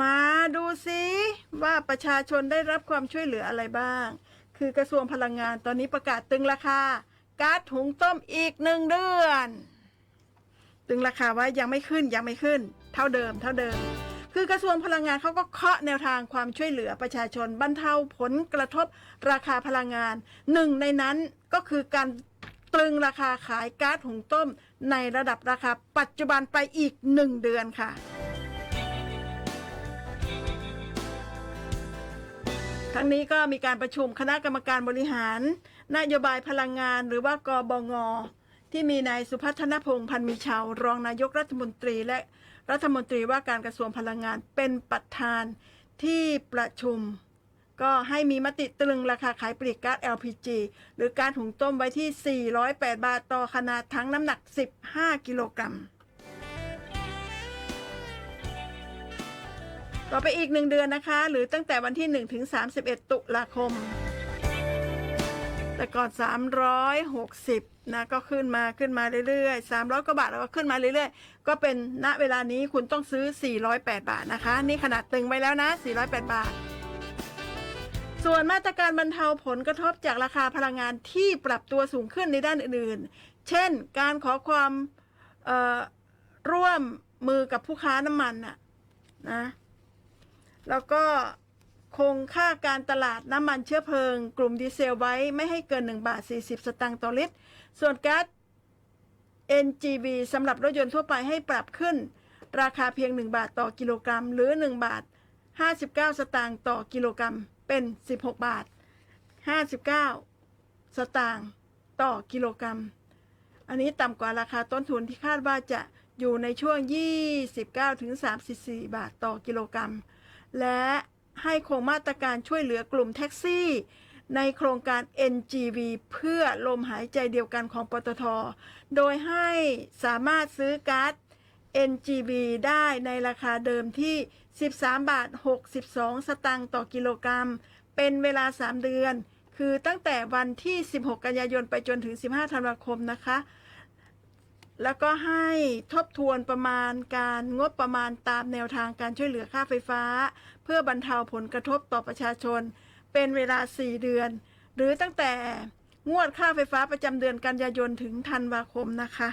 มาดูซิว่าประชาชนได้รับความช่วยเหลืออะไรบ้าง คือกระทรวงพลังงานตอนนี้ประกาศตึงราคาก๊าซหุงต้มอีกหนึ่งเดือน ตึงราคาไว้ยังไม่ขึ้นยังไม่ขึ้น เท่าเดิมเท่าเดิม คือกระทรวงพลังงานเขาก็เคาะแนวทางความช่วยเหลือประชาชนบรรเทาผลกระทบราคาพลังงานหนึ่งในนั้นก็คือการตรึงราคาขายก๊าซหุงต้มในระดับราคาปัจจุบันไปอีกหนึ่งเดือนค่ะ ทั้งนี้ก็มีการประชุมคณะกรรมการบริหาร นโยบายพลังงานหรือว่ากบง ที่มีนายสุพัฒนพงษ์พันมีชาว รองนายกรัฐมนตรีและรัฐมนตรีว่าการกระทรวงพลังงานเป็นประธานที่ประชุม ก็ให้มีมติตรึงราคาขายปลีกก๊าซ LPG หรือการหุงต้มไว้ที่ 408 บาทต่อขนาดทั้งน้ำหนัก 15 กิโลกรัม ต่อไปอีกหนึ่งเดือนนะคะ หรือตั้งแต่วันที่1ถึง31 ตุลาคม แต่ก่อน 360 นะก็ขึ้นมาขึ้นมาเรื่อยๆ 300กว่าบาทแล้วก็ขึ้นมาเรื่อยๆ ก็เป็นณเวลานี้คุณต้องซื้อ 408 บาทนะคะ นี่ขนาดตึงไว้แล้วนะ 408 บาท ส่วนมาตรการบรรเทาผลกระทบจากราคาพลังงานที่ปรับตัวสูงขึ้นในด้านอื่นๆ เช่น การขอความร่วมมือกับผู้ค้าน้ำมันน่ะนะ แล้วก็คงค่าการตลาดน้ำมันเชื้อเพลิง กลุ่มดีเซลไว้ไม่ให้เกิน 1 บาท 40 สตางค์ต่อลิตร ส่วนก๊าซ NGV สำหรับรถยนต์ทั่วไปให้ปรับขึ้น ราคาเพียง 1 บาทต่อกิโลกรัม หรือ 1 บาท 59 สตางค์ต่อกิโลกรัม เป็น 16 บาท 59 สตางค์ต่อกิโลกรัม อันนี้ต่ำกว่าราคาต้นทุนที่คาดว่าจะอยู่ในช่วง 29-34 บาทต่อกิโลกรัม และให้โครงมาตรการช่วยเหลือกลุ่มแท็กซี่ ในโครงการ NGV เพื่อลมหายใจเดียวกันของปตท โดยให้สามารถซื้อก๊าซ NGV ได้ในราคาเดิมที่ 13 บาท 62 สตางค์ต่อกิโลกรัม เป็นเวลา 3 เดือน คือตั้งแต่วันที่ 16 กันยายนไปจนถึง 15 ธันวาคมนะคะ แล้วก็ให้ทบทวนประมาณการงบประมาณตามแนวทางการช่วยเหลือค่าไฟฟ้า เพื่อบรรเทาผลกระทบต่อประชาชน เป็นเวลา 4 เดือน หรือตั้งแต่งวดค่าไฟฟ้าประจำเดือนกันยายนถึงธันวาคมนะคะ